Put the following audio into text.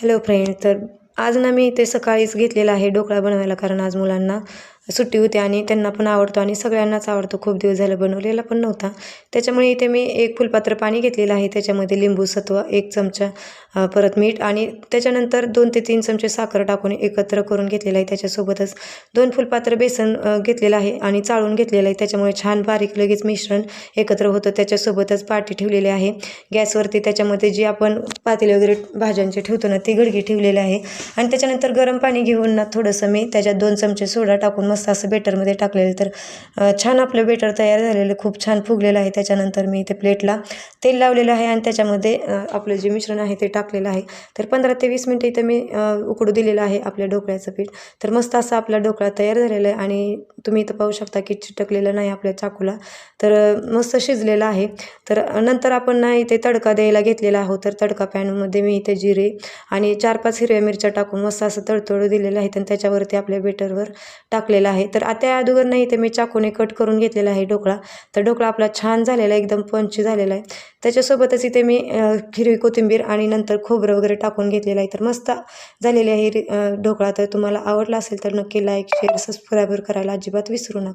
Hello friend तर आज ना मी ते सकाळीच घेतलेलं आहे ढोकळा बनवायला कारण आज मुलांना सुट्टी होती आणि त्यांना पण आवडतो आणि सगळ्यांनाच आवडतो. खूप दिवस झालं बनवलेला पण नव्हता. त्याच्यामुळे इथे मी एक फुलपात्र पाणी घेतलेलं आहे. त्याच्यामध्ये लिंबू सत्व एक चमचा परत मीठ आणि त्याच्यानंतर दोन ते तीन चमचे साखर टाकून एकत्र करून घेतलेलं आहे. त्याच्यासोबतच दोन फुलपात्र बेसन घेतलेलं आहे आणि चाळून घेतलेलं आहे. त्याच्यामुळे छान बारीक लगेच मिश्रण एकत्र होतं. त्याच्यासोबतच पाटी ठेवलेली आहे. गॅसवरती त्याच्यामध्ये जी आपण पातेली वगैरे भाज्यांचे ठेवतो ना ती गडगी ठेवलेली आहे. आणि त्याच्यानंतर गरम पाणी घेऊन ना थोडंसं मी त्याच्यात दोन चमचे सोडा टाकून मस्त मस्त असं बेटरमध्ये टाकलेलं. तर छान आपलं बेटर तयार झालेलं खूप छान फुगलेलं आहे. त्याच्यानंतर मी इथे प्लेटला तेल लावलेलं आहे आणि त्याच्यामध्ये आपलं जे मिश्रण आहे ते टाकलेलं आहे. तर पंधरा ते वीस मिनटं इथं मी उकडू दिलेलं आहे आपल्या ढोकळ्याचं पीठ. तर मस्त असा आपला ढोकळा तयार झालेला आहे आणि तुम्ही इथं पाहू शकता की चिटकलेलं नाही आपल्या चाकूला. तर मस्त शिजलेलं आहे. तर नंतर आपण ना इथे तडका द्यायला घेतलेला आहोत. तर तडका पॅनमध्ये मी इथे जिरे आणि चार पाच हिरव्या मिरच्या टाकून मस्त असं तडतोड दिलेलं आहे. आणि त्याच्यावरती आपल्या बेटरवर टाकलेलं आहे. तर आता अगोदर नाही ते मी चाकूने कट करून घेतलेला आहे ढोकळा. तर ढोकळा आपला छान झालेला आहे एकदम पंची झालेला आहे. त्याच्यासोबतच इथे मी हिरवी कोथिंबीर आणि नंतर खोबरं वगैरे टाकून घेतलेलं आहे. तर मस्त झालेली आहे ढोकळा. तर तुम्हाला आवडला असेल तर नक्की लाईक शेअर सबस्क्राईबर करायला अजिबात विसरू नका.